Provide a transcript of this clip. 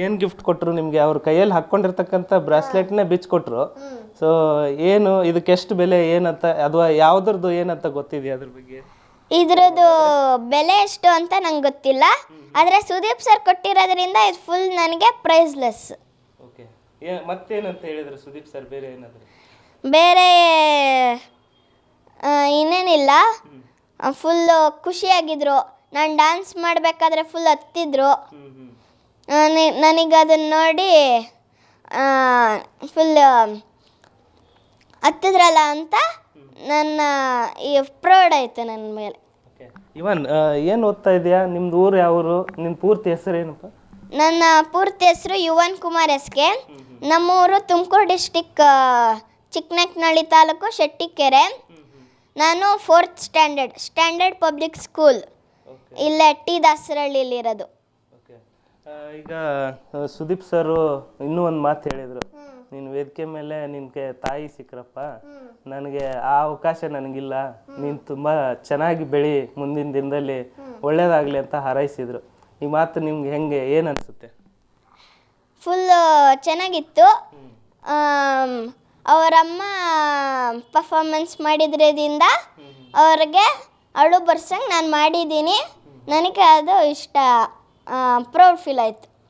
ಏನು ಗಿಫ್ಟ್ ಕೊಟ್ಟರು ನಿಮಗೆ? ಅವ್ರ ಕೈಯಲ್ಲಿ ಹಾಕ್ಕೊಂಡಿರ್ತಕ್ಕಂಥ ಬ್ರಾಸ್ಲೆಟ್ನೇ ಬಿಚ್ಕೊಟ್ರು ಸೊ ಏನು ಇದಕ್ಕೆ ಎಷ್ಟು ಬೆಲೆ ಏನಂತ ಅಥವಾ ಯಾವ್ದ್ರದ್ದು ಏನಂತ ಗೊತ್ತಿದೆಯಾ ಅದ್ರ ಬಗ್ಗೆ? ಇದ್ರದ್ದು ಬೆಲೆ ಎಷ್ಟು ಅಂತ ನಂಗೆ ಗೊತ್ತಿಲ್ಲ. ಆದರೆ ಸುದೀಪ್ ಸರ್ ಕೊಟ್ಟಿರೋದ್ರಿಂದ ಇದು ಫುಲ್ ನನಗೆ ಪ್ರೈಸ್ಲೆಸ್ ಓಕೆ ಮತ್ತೇನಂತ ಹೇಳಿದ್ರು ಸುದೀಪ್ ಸರ್ ಬೇರೆ ಏನಾದರೂ? ಬೇರೆ ಆ, ಇನ್ನೇನಿಲ್ಲ. ಫುಲ್ಲು ಖುಷಿಯಾಗಿದ್ರು. ನಾನು ಡ್ಯಾನ್ಸ್ ಮಾಡಬೇಕಾದ್ರೆ ಫುಲ್ ಹತ್ತಿದ್ರು. ನನಗೆ ಅದನ್ನು ನೋಡಿ ಫುಲ್ ಹತ್ತಿದ್ರಲ್ಲ ಅಂತ ನನ್ನ ಈ ಪ್ರೌಡ್ ಆಯಿತು ನನ್ನ ಮೇಲೆ. ಇವನ್ ಏನು ಓದ್ತಾ ಇದೆಯಾ? ನಿಮ್ದು ಊರು ಯಾವ ಊರು ನಿನ್ನ ಪೂರ್ತಿ ಹೆಸರು ಏನಪ್ಪ ನನ್ನ ಪೂರ್ತಿ ಹೆಸರು ಯುವನ್ ಕುಮಾರ್ ಎಸ್ ಕೆ. ನಮ್ಮೂರು ತುಮಕೂರು ಡಿಸ್ಟಿಕ್ ಚಿಕ್ಕನಕ್ನಳ್ಳಿ ತಾಲೂಕು ಶೆಟ್ಟಿಕೆರೆ. ನಾನು fourth standard standard public school ಇಲ್ಲೇ ಟಿ ದಾಸರಳ್ಳಿಲಿರೋದು ಈಗ ಸುದೀಪ್ ಸರು ಇನ್ನೂ ಒಂದು ಮಾತು ಹೇಳಿದರು. ನೀನು ವೇದಿಕೆ ಮೇಲೆ ನಿನಗೆ ತಾಯಿ ಸಿಕ್ಕರಪ್ಪ ನನಗೆ ಆ ಅವಕಾಶ ನನಗಿಲ್ಲ. ನೀನು ತುಂಬ ಚೆನ್ನಾಗಿ ಬೆಳಿ ಮುಂದಿನ ದಿನದಲ್ಲಿ. ಒಳ್ಳೇದಾಗಲಿ ಅಂತ ಹಾರೈಸಿದ್ರು. ಈ ಮಾತು ನಿಮ್ಗೆ ಹೆಂಗೆ ಏನು ಅನಿಸುತ್ತೆ? ಫುಲ್ ಚೆನ್ನಾಗಿತ್ತು. ಅವರಮ್ಮ ಪರ್ಫಾರ್ಮೆನ್ಸ್ ಮಾಡಿದ್ರಿಂದ ಅವ್ರಿಗೆ ಅಳು ಬರ್ಸಂಗೆ ನಾನು ಮಾಡಿದ್ದೀನಿ. ನನಗೆ ಅದು ಇಷ್ಟ. ಪ್ರೌಡ್ ಫೀಲ್ ಆಯಿತು